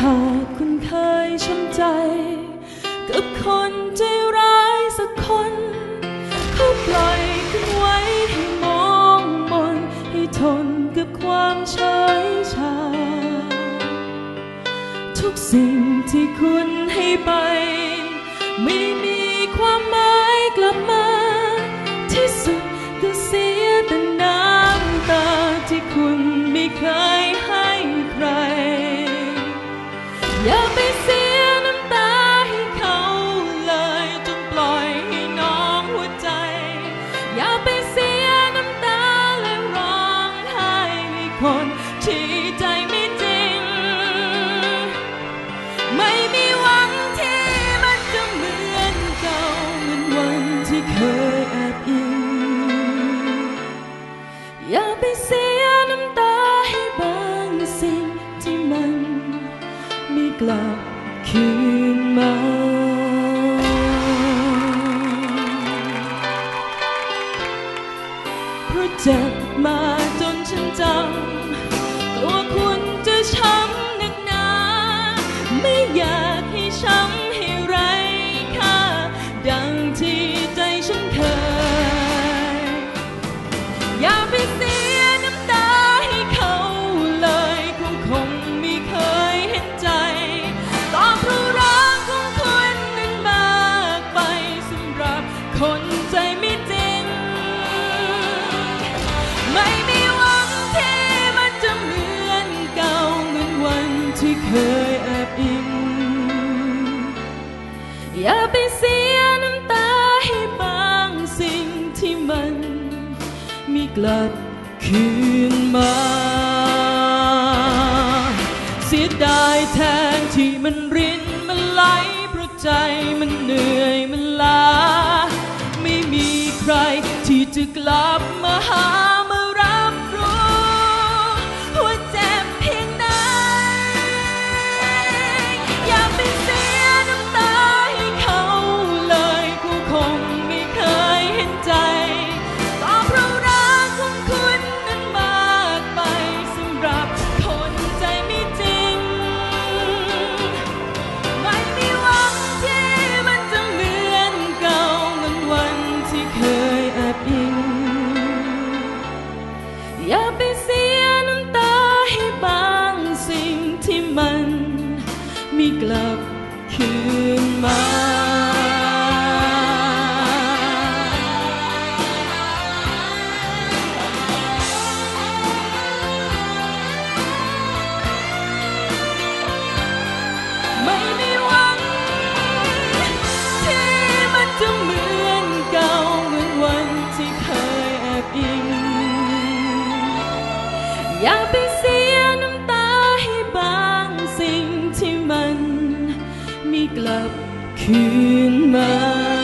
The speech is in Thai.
หากคุณเคยช้ำใจ กับคนใจร้ายสักคนเขาปล่อยคุณไว้ให้มองมนให้ทนกับความเฉยชา ทุกสิ่งที่คุณให้ไป ไม่มีความหมายกลับมา ที่ใจไม่จริง ไม่มีหวังที่มันจะเหมือนเก่าเหมือนวันที่เคยแอบอิง อย่าไปเสียน้ำตาให้บางสิ่งที่มันไม่กลับคืนมาเพราะเจ็บมาจนฉันจำ ที่เคยแอบอิง อย่าไปเสียน้ำตาให้บางสิ่งที่มันมีกลับคืนมา เสียดายแทนที่มันรินมันไหลเพราะใจมันเหนื่อย มีกลับคืนมา 긴 말.